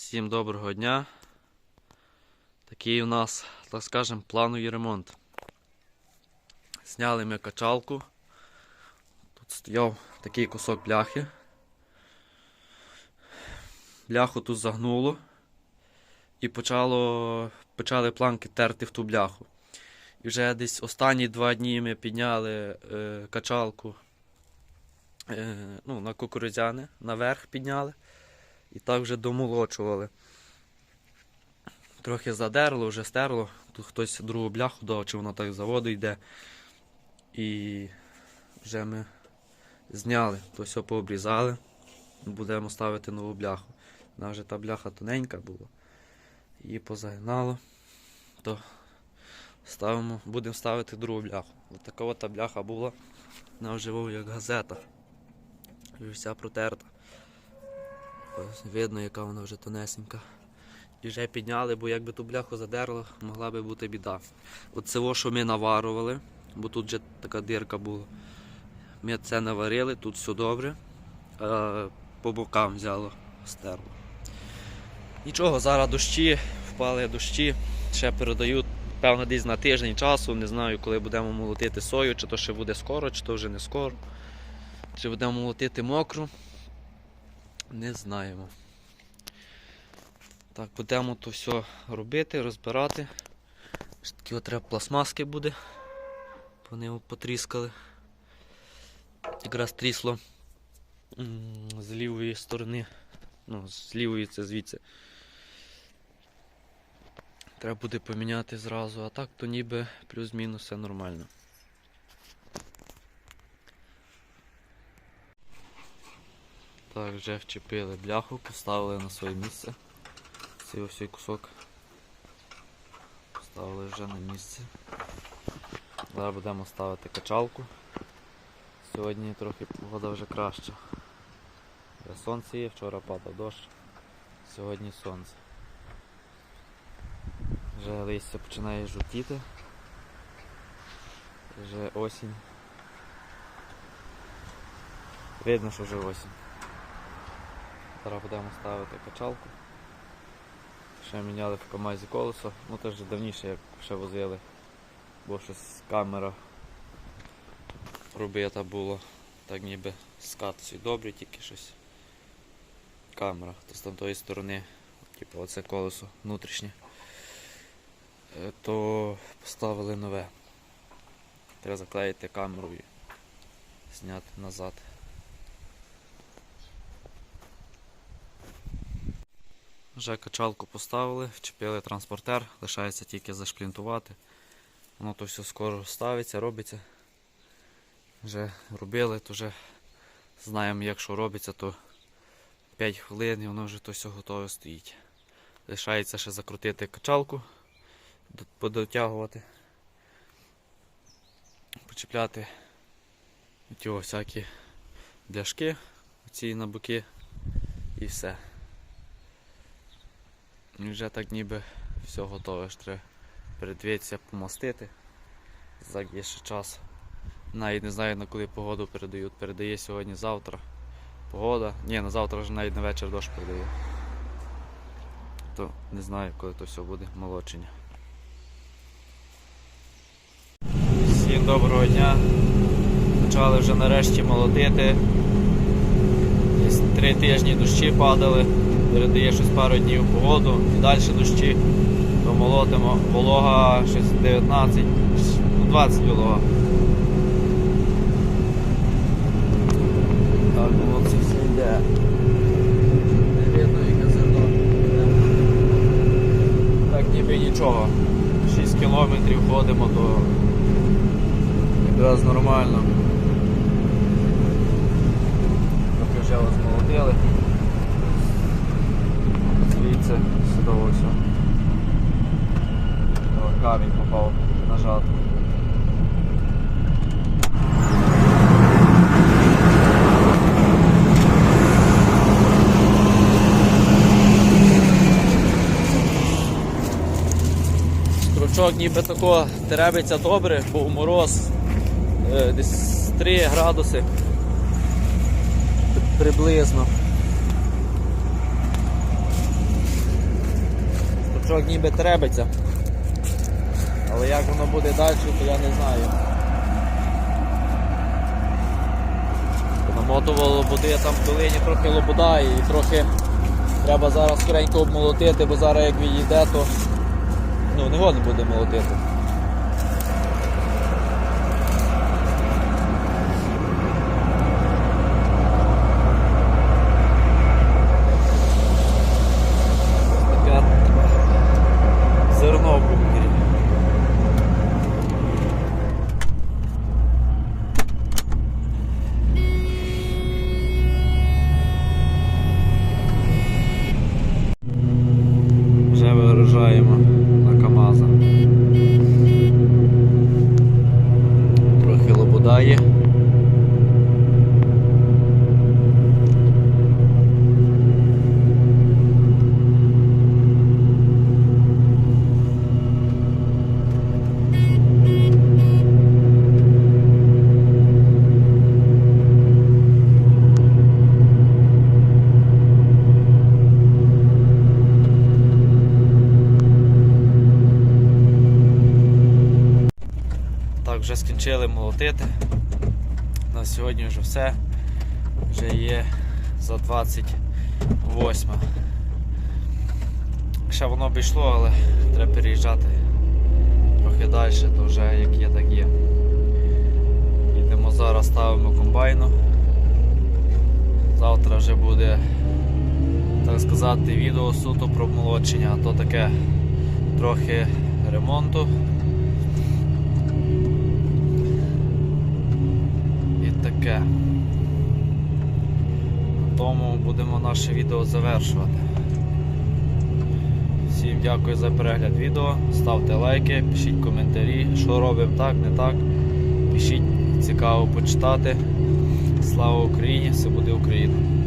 Всім доброго дня. Такий у нас, так скажем, плановий ремонт. Зняли ми качалку. Тут стояв такий кусок бляхи. Бляху тут загнуло. І почало, почали планки терти в ту бляху. І вже десь останні два дні ми підняли е, качалку е, ну, на кукурудзяни, наверх підняли. І так вже домолочували. Трохи задерло, вже стерло. Тут хтось другу бляху дав, чи воно так з заводу йде. І вже ми зняли, то все пообрізали. Будемо ставити нову бляху. Вона вже та бляха тоненька була. Її позагинало. То ставимо, будемо ставити другу бляху. Ось така та бляха була. Вона вже як газета. І вся протерта. Видно, яка вона вже тонесенька. І вже підняли, бо якби ту бляху задерло, могла би бути біда. От це, що ми наварували, бо тут вже така дирка була. Ми це наварили, тут все добре. По бокам взяло, стерло. Нічого, зараз дощі, впали дощі, ще передають, певно, десь на тиждень часу. Не знаю, коли будемо молотити сою, чи то ще буде скоро, чи то вже не скоро. Чи будемо молотити мокру. Не знаємо. Так, будемо то все робити, розбирати. Такі от треба пластмаски буде. Вони його потріскали. Якраз трісло з лівої сторони. Ну, з лівої це звідси. Треба буде поміняти зразу, а так то ніби плюс-мінус все нормально. Так, вже вчепили бляху, поставили на своє місце. Цей ось кусок поставили вже на місце. Зараз будемо ставити качалку. Сьогодні трохи погода вже краща. Сонце є, вчора падав дощ, сьогодні сонце. Вже листя починає жовтіти. Вже осінь. Видно, що вже осінь. Зараз будемо ставити качалку. Ще міняли в камазі колесо, ну вже давніше як ще возили, бо щось камера робита була, так ніби скат всі добрі, тільки щось камера. То з тамтої сторони, типу оце колесо внутрішнє, Е, то поставили нове. Треба заклеїти камеру і зняти назад. Вже качалку поставили, вчепили транспортер, лишається тільки зашплінтувати. Воно то все скоро ставиться, робиться. Вже робили, то вже знаємо, як що робиться, то 5 хвилин і воно вже то все готове стоїть. Лишається ще закрутити качалку, подотягувати, почіпляти ті всякі бляшки, ці на боки і все. Вже так ніби все готове, треба передивитися, помастити. Так є ще час. Навіть не знаю на коли погоду передають. Передає сьогодні-завтра. Погода. Ні, на завтра вже навіть на вечір дощ передає. То не знаю, коли то все буде молочення. Всім доброго дня. Почали вже нарешті молотити. Десь три тижні дощі падали, передає щось пару днів погоду і далі дощі, то молотимо. Волога щось 19, ну 20 волога. Так, воно це все йде. Не видно яке зерно. Так ніби нічого. 6 кілометрів ходимо, то якраз нормально. Трохи вже розмолотили. Звідси сюди ось. О, Камінь попав на жатку. Стручок ніби тако теребиться добре, бо мороз е, десь 3 градуси приблизно. Двіжок ніби требиться. Але як воно буде далі, то я не знаю. Намотувало лободи там в долині трохи лобода і трохи треба зараз скоренько обмолотити, бо зараз як відійде, то ну, не годно буде молотити. Таке зерно в бункері. Вже вигружаємо на КАМАЗа. Трохи Вже скінчили молотити. На сьогодні вже все. Вже є за 28. Ще воно б йшло, але треба переїжджати трохи далі, то вже як є, так є. Йдемо зараз, ставимо комбайну. Завтра вже буде, так сказати, відео суто про молочення, а то таке трохи ремонту. Таке. На тому будемо наше відео завершувати. Всім дякую за перегляд відео. Ставте лайки, пишіть коментарі, що робимо так, не так. Пишіть, цікаво почитати. Слава Україні! Все буде Україна!